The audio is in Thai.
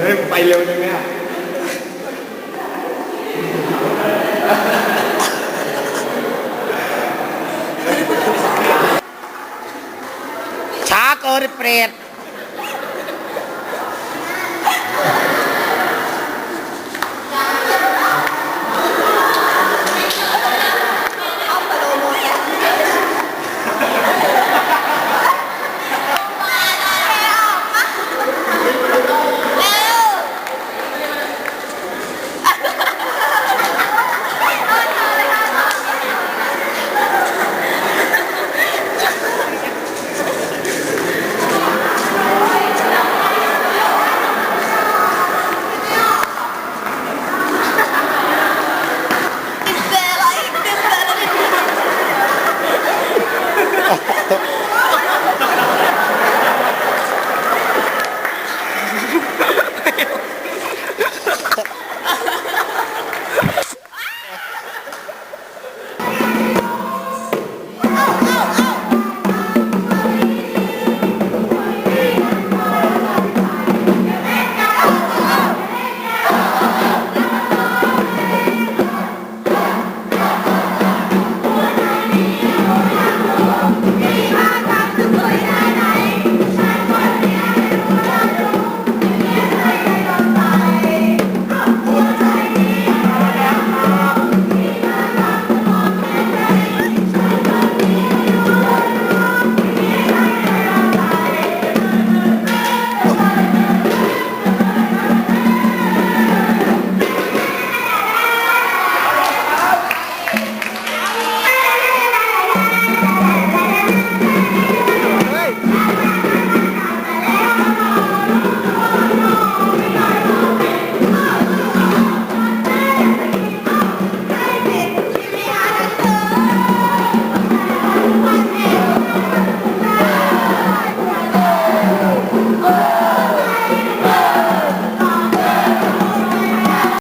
เฮ้ยไปเร็วจังเนี่ยช้าเกินเปรต